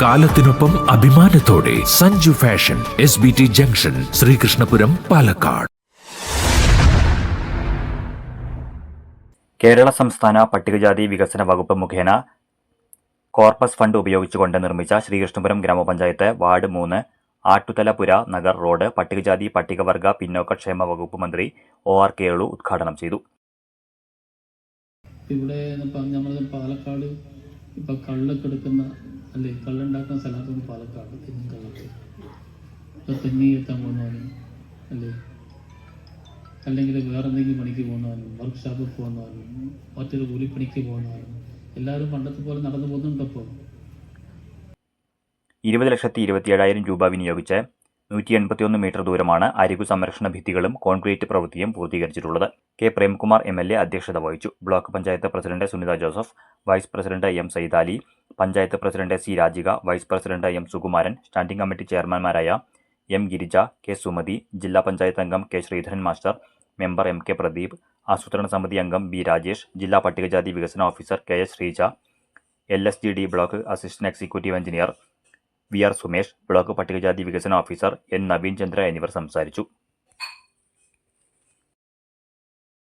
കാലത്തിനൊപ്പം അഭിമാനത്തോടെ Sanju fashion S B T junction Sreekrishnapuram Palakkad. Kerala സംസ്ഥാന പട്ടികജാതി വികസന വകുപ്പ് മുഖേന കോർപ്പസ് ഫണ്ട് ഉപയോഗിച്ചുകൊണ്ട് നിർമ്മിച്ച ശ്രീകൃഷ്ണപുരം ഗ്രാമപഞ്ചായത്ത് വാർഡ് മൂന്ന് ആട്ടുതലപുര നഗർ റോഡ് പട്ടികജാതി പട്ടികവർഗ പിന്നോക്കക്ഷേമ വകുപ്പ് മന്ത്രി ഒ ആർ കേളു ഉദ്ഘാടനം ചെയ്തു. ഇവിടെ നമ്മൾ പാലക്കാട് ഇപ്പം കള്ളൊക്കെ എടുക്കുന്ന അല്ലേ? കള്ളുണ്ടാക്കുന്ന സ്ഥലത്തൊന്നും പാലക്കാട് തെങ്ങ് കള്ളത്തെ. ഇപ്പൊ തെങ്ങി എത്താൻ പോകുന്നവനും അല്ലേ? അല്ലെങ്കിൽ വേറെ എന്തെങ്കിലും പണിക്ക് പോകുന്നവനും വർക്ക്ഷോപ്പിൽ പോകുന്നവനും മറ്റൊരു കൂലിപ്പണിക്ക് പോകുന്നവനും എല്ലാവരും പണ്ടത്തെ പോലെ നടന്നു പോകുന്നുണ്ടപ്പോൾ ഇരുപത് ലക്ഷത്തി ഇരുപത്തിയേഴായിരം രൂപ വിനിയോഗിച്ച് നൂറ്റി എൺപത്തിയൊന്ന് മീറ്റർ ദൂരമാണ് അരികു സംരക്ഷണ ഭിത്തികളും കോൺക്രീറ്റ് പ്രവൃത്തിയും പൂർത്തീകരിച്ചിട്ടുള്ളത്. K. Premkumar M. L. A അധ്യക്ഷത വഹിച്ചു. Block panchayat president Sunitha Joseph vice president M. Saithali panchayat president C Rajika vice president M Sukumaran standing committee ചെയർമാൻമാരായ M Girija K Sumathi ജില്ലാ പഞ്ചായത്ത് അംഗം K Sreedharan master member M K Pradeep ആസൂത്രണ സമിതി അംഗം B Rajesh ജില്ലാ പട്ടികജാതി വികസന officer K S Sreeja L S G D block assistant executive engineer V R Sumesh block പട്ടികജാതി വികസന ഓഫീസർ എൻ നവീൻ ചന്ദ്ര എന്നിവർ സംസാരിച്ചു.